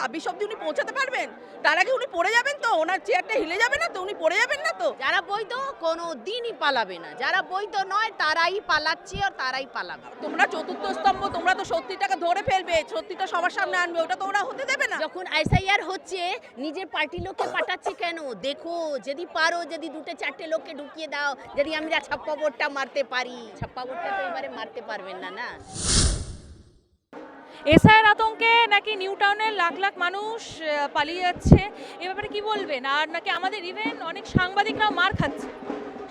ছাব্বিশ অব্দি উনি পৌঁছাতে পারবেন? তার আগে উনি পড়ে যাবেন তো ওনার চেয়ারটা হিলে যাবে না তো উনি পড়ে যাবেন না তো? যারা বৈধ কোনো দিনই পালাবে না। যারা বৈধ নয় তারাই পালাচ্ছে আর তারাই পালাবে। তোমরা চতুর্থ স্তম্ভ তোমরা তো সত্যিটাকে ধরে ফেলবে সত্যিটা সবার সামনে আনবে ওটা তো ওরা হতে দেবে না। যখন এসআইআর হচ্ছে নিজের পার্টি লোককে পাঠাচ্ছে কেন? দেখো যদি পারো যদি দুটো চারটে লোককে ঢুকিয়ে দাও যদি আমরা ছাপ্পা বোর্ডটা মারতে পারি। ছাপ্পা বোর্ডটা তো এবারে মারতে পারবেন না না? এসআইয়ের আতঙ্কে নাকি নিউ টাউনের লাখ লাখ মানুষ পালিয়ে যাচ্ছে। এ ব্যাপারে কি বলবেন? আর নাকি আমাদের ইভেন অনেক সাংবাদিকরাও মার খাচ্ছে?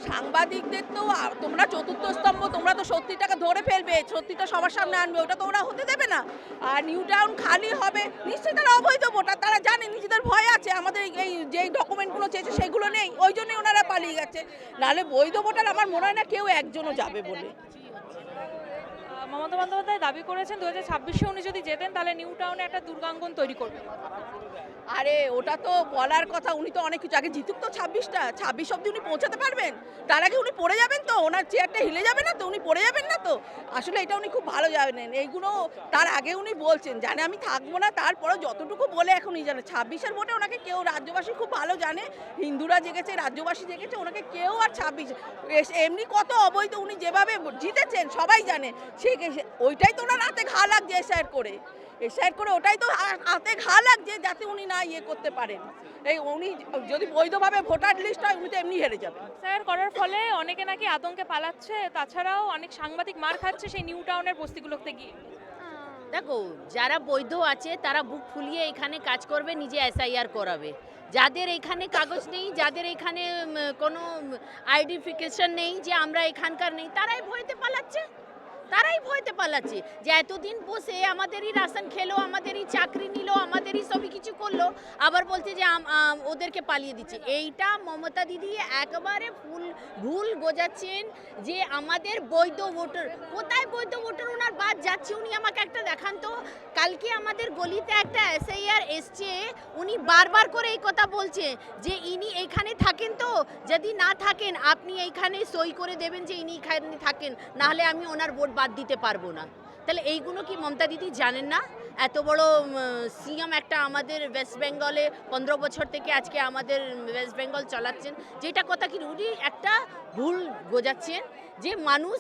সাংবাদিকদের তো তোমরা চতুর্থ স্তম্ভ, তোমরা তো সত্যিটাকে ধরে ফেলবে। সত্যিটা সবার সামনে আনবে, ওটা তো ওরা হতে দেবে না। আর নিউ টাউন খালি হবে, নিশ্চয়ই তারা অবৈধ ভোটার, তারা জানে, নিজেদের ভয় আছে। আমাদের এই- যেই ডকুমেন্টগুলো চেয়েছে সেগুলো নেই, ওই জন্যই ওনারা পালিয়ে গেছে। নাহলে বৈধ ভোটার, আমার মনে হয় না কেউ একজনও যাবে বলে। মমতা বন্দ্যোপাধ্যায় দাবি করেছেন দু হাজার ছাব্বিশে উনি যদি যেতেন, তাহলে নিউ টাউনে একটা দুর্গাঙ্গন তৈরি করবেন আরে, ওটা তো বলার কথা, উনি তো অনেক কিছু, আগে জিতুক তো ছাব্বিশটা, ছাব্বিশ অব্দি উনি পৌঁছাতে পারবেন। তার আগে উনি পড়ে যাবেন তো, ওনার চেয়ারটা হিলে যাবে না তো, উনি পড়ে যাবেন না তো। আসলে এটা উনি খুব ভালো জানেন। এইগুলো তার আগে উনি বলছেন, জানে আমি থাকব না তারপরে যতটুকু বলে এখন উনি জানে। ছাব্বিশের ভোটে ওনাকে কেউ, রাজ্যবাসী খুব ভালো জানে। হিন্দুরা জেগেছে, রাজ্যবাসী জেগেছে, ওনাকে কেউ আর ছাব্বিশ এমনি কত অবৈধ উনি যেভাবে জিতেছেন, সবাই জানে। সে ওইটাই তো ওনার হাতে ঘা লাগছে এসআইয়ের করে। এসআইয়ের করে ওটাই তো হাতে ঘা লাগছে যাতে উনি না ইয়ে করতে পারেন। এই উনি যদি বৈধভাবে ভোটার লিস্ট হয় উনি তো এমনি হেরে যাবেন স্যার করার ফলে অনেকে নাকি আতঙ্কে পালাচ্ছে তাছাড়াও অনেক সাংবাদিক মার খাচ্ছে সেই নিউ টাউনের বস্তিগুলোতে গিয়ে। দেখো যারা বৈধ আছে তারা বুক ফুলিয়ে এখানে কাজ করবে নিজে এসআইআর করাবে। যাদের এখানে কাগজ নেই যাদের এখানে কোনো আইডেন্টিফিকেশন নেই যে আমরা এখানকার নেই তারাই ভয়তে পালাচ্ছে? তারাই ভয়তে পালাচ্ছে। যে এতদিন বসে আমাদেরই রাশন খেলো, আমাদেরই চাকরি নিল, আমাদেরই সবই কিছু করল, আবার বলছে যে ওদেরকে পালিয়ে দিচ্ছে। এইটা মমতা দিদি একবারে ফুল ভুল গোজাচ্ছেন যে আমাদের বৈধ ভোটার, কোথায় বৈধ ভোটার? ওনার বাদ যাচ্ছে, উনি আমাকে একটা দেখান তো। কালকে আমাদের গলিতে একটা এসআইআর এসছে, উনি বারবার করে এই কথা বলছে যে ইনি এইখানে থাকেন তো, যদি না থাকেন, আপনি এইখানে সই করে দেবেন যে ইনি এখানে থাকেন, নাহলে আমি ওনার ভোট বাদ দিতে পারব না। তাহলে এইগুলো কি মমতা দিদি জানেন না? এত বড় সিএম একটা আমাদের ওয়েস্ট বেঙ্গলে পনেরো বছর থেকে আজকে আমাদের ওয়েস্ট বেঙ্গল চালাচ্ছেন, যেটা কথা কি উনি একটা ভুল গোজাচ্ছেন যে মানুষ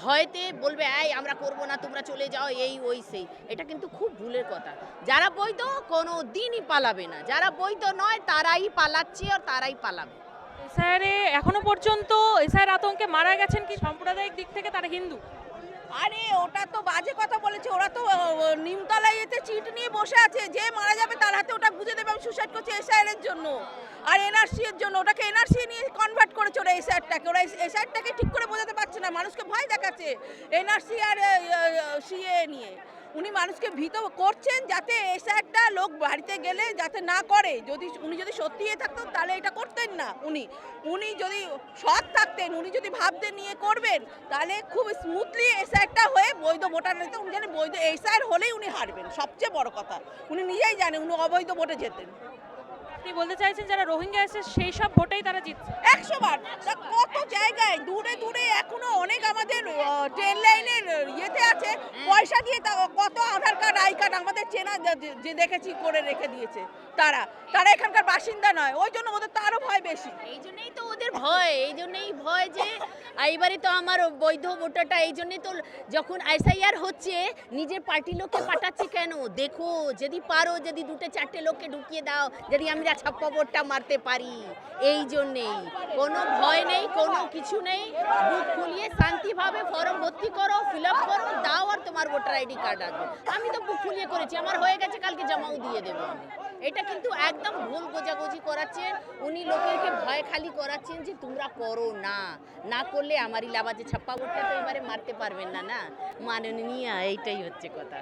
ভয়তে বলবে, এই, আমরা করব না, তোমরা চলে যাও, এই, ওই, সেই। এটা কিন্তু খুব ভুলের কথা। যারা বৈধ কোনো দিনই পালাবে না। যারা বৈধ নয়, তারাই পালাচ্ছে আর তারাই পালাবে। এসআইআরে এখনও পর্যন্ত এসআইয়ের আতঙ্কে মারা গেছেন কি সাম্প্রদায়িক দিক থেকে তারা হিন্দু? আরে ওটা তো বাজে কথা বলেছে। ওরা তো নিমতলায় এতে চিট নিয়ে বসে আছে। যে মারা যাবে তার হাতে ওটা বুঝে দেবে আমি সুসাইড করছি এসআইআর এর জন্য। আর এনআরসি এর জন্য। ওটাকে এনআরসি নিয়ে কনভার্ট করেছে ওরা এসআইআরটাকে ওরা এসআইআরটাকে ঠিক করে বোঝাতে পারছে না। মানুষকে ভয় দেখাচ্ছে। এনআরসি আর সিএ নিয়ে। উনি মানুষকে ভীত করছেন যাতে এসে একটা লোক বাড়িতে গেলে যাতে না করে। যদি উনি যদি সত্যি ইয়ে থাকতেন তাহলে এটা করতেন না উনি। উনি যদি সৎ থাকতেন উনি যদি ভাবতেন নিয়ে করবেন তাহলে খুব স্মুথলি এসআইআরটা হয়ে বৈধ ভোটার নিতে উনি জানেন বৈধ এসআইআর হলেই উনি হারবেন। সবচেয়ে বড় কথা। উনি নিজেই জানেন উনি অবৈধ ভোটে যেতেন আপনি বলতে চাইছেন যারা রোহিঙ্গা এসে সেই সব ভোটেই তারা জিতছে? একশো বার। কত জায়গায় দূরে দূরে অনেক আমাদের ট্রেন লাইনের ইয়েতে আছে। পয়সা দিয়ে তা, কত আধার কার্ড, আই কার্ড আমাদের চেনা যে- দেখেছি, করে রেখে দিয়েছে তারা। তারা এখানকার বাসিন্দা নয়, ওই জন্য ওদের তো আরও ভয় বেশি। এই জন্যই তো ওদের ভয়, এই জন্যই ভয় যে এইবারে তো আমার বৈধ ভোটারটা, এই জন্যই তো যখন এসআইআর হচ্ছে, নিজের পার্টি লোককে পাঠাচ্ছে কেন? দেখো, যদি পারো, যদি দুটো চারটে লোককে ঢুকিয়ে দাও, যদি আমরা ছাপ্পা ভোটটা মারতে পারি। এই জন্যেই। কোনো ভয় নেই, কোনো কিছু নেই। বুক খুলিয়ে শান্তিভাবে ফর্ম ভর্তি করো ফিল আপ করো, দাও আর তোমার ভোটার আইডি কার্ড আসবে। আমি তো ফুলিয়ে করেছি, আমার হয়ে গেছে, কালকে জমাও দিয়ে দেবো আমি। এটা কিন্তু একদম ভুল গোজাগুজি করাচ্ছেন, উনি লোকেরকে ভয় খালি করাচ্ছেন যে তোমরা করো না। না করলে আমারই লাভ আছে, ছাপ্পা ভোটটা তো এবারে মারতে পারবেন না না। মাননীয়, এইটাই হচ্ছে কথা।